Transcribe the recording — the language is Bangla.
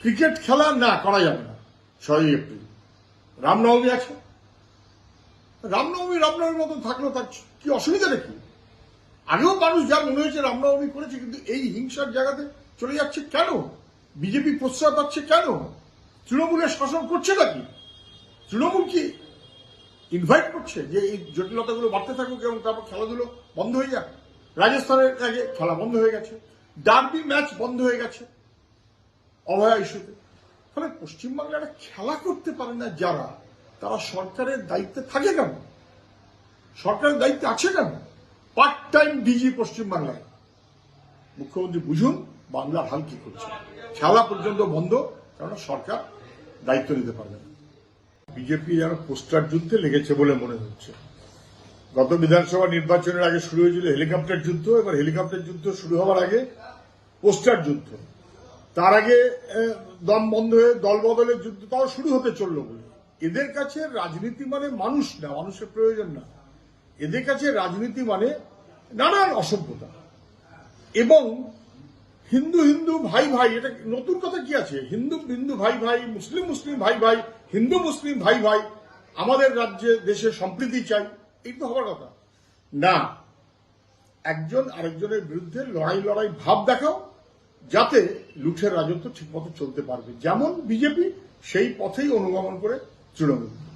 ক্রিকেট খেলা না করা যাবে না। ছয়ই এপ্রিল রামনবমী আছে। রামনবমী রামনবমীর মতো থাকল তার কি অসুবিধা কি আগেও মানুষ যা মনে হয়েছে রামনবমী করেছে, কিন্তু এই হিংসার জায়গাতে চলে যাচ্ছে কেন? বিজেপি প্রশ্রয় পাচ্ছে কেন? তৃণমূলের শাসন করছে নাকি? তৃণমূল কি ইনভাইট করছে যে এই জটিলতাগুলো বাড়তে থাকুক এবং তারপর খেলাধুলো বন্ধ হয়ে যাক? রাজস্থানের আগে খেলা বন্ধ হয়ে গেছে। ডার্বি ম্যাচ বন্ধ হয়ে গেছে। অভয়া ইস্যুতে। ফলে পশ্চিমবাংলায় একটা খেলা করতে পারে না যারা, তারা সরকারের দায়িত্বে থাকে কেন? সরকারের দায়িত্বে আছে কেন? পার্ট টাইম ডিজি পশ্চিমবাংলায়। মুখ্যমন্ত্রী, বুঝুন বাংলার হাল কি করছে। খেলা পর্যন্ত বন্ধ কারণ সরকার দায়িত্ব নিতে পারবে না। বিজেপি যেন পোস্টার যুদ্ধে লেগেছে বলে মনে হচ্ছে। গত বিধানসভা নির্বাচনের আগে শুরু হয়েছিল হেলিকপ্টার যুদ্ধ, এবার হেলিকপ্টার যুদ্ধ শুরু হওয়ার আগে পোস্টার যুদ্ধ। তার আগে দম বন্ধ হয়ে দল বদলের যুদ্ধ তাও শুরু হতে চলল বলে। এদের কাছে রাজনীতি মানে মানুষ না, মানুষের প্রয়োজন না। এদের কাছে রাজনীতি মানে নানান অসভ্যতা। এবং হিন্দু হিন্দু, ভাই ভাই, এটা নতুন কথা কি আছে? হিন্দু হিন্দু, ভাই ভাই, মুসলিম মুসলিম, ভাই ভাই, হিন্দু, মুসলিম, ভাই ভাই, আমাদের রাজ্যে, দেশে সম্প্রীতি চাই, এই তো হবার কথা। না, একজন আরেকজনের বিরুদ্ধে লড়াই লড়াই, ভাব দেখাও যাতে লুঠের রাজত্ব ঠিকমতো চলতে পারবে। যেমন বিজেপি সেই পথেই অনুগমন করে তৃণমূল।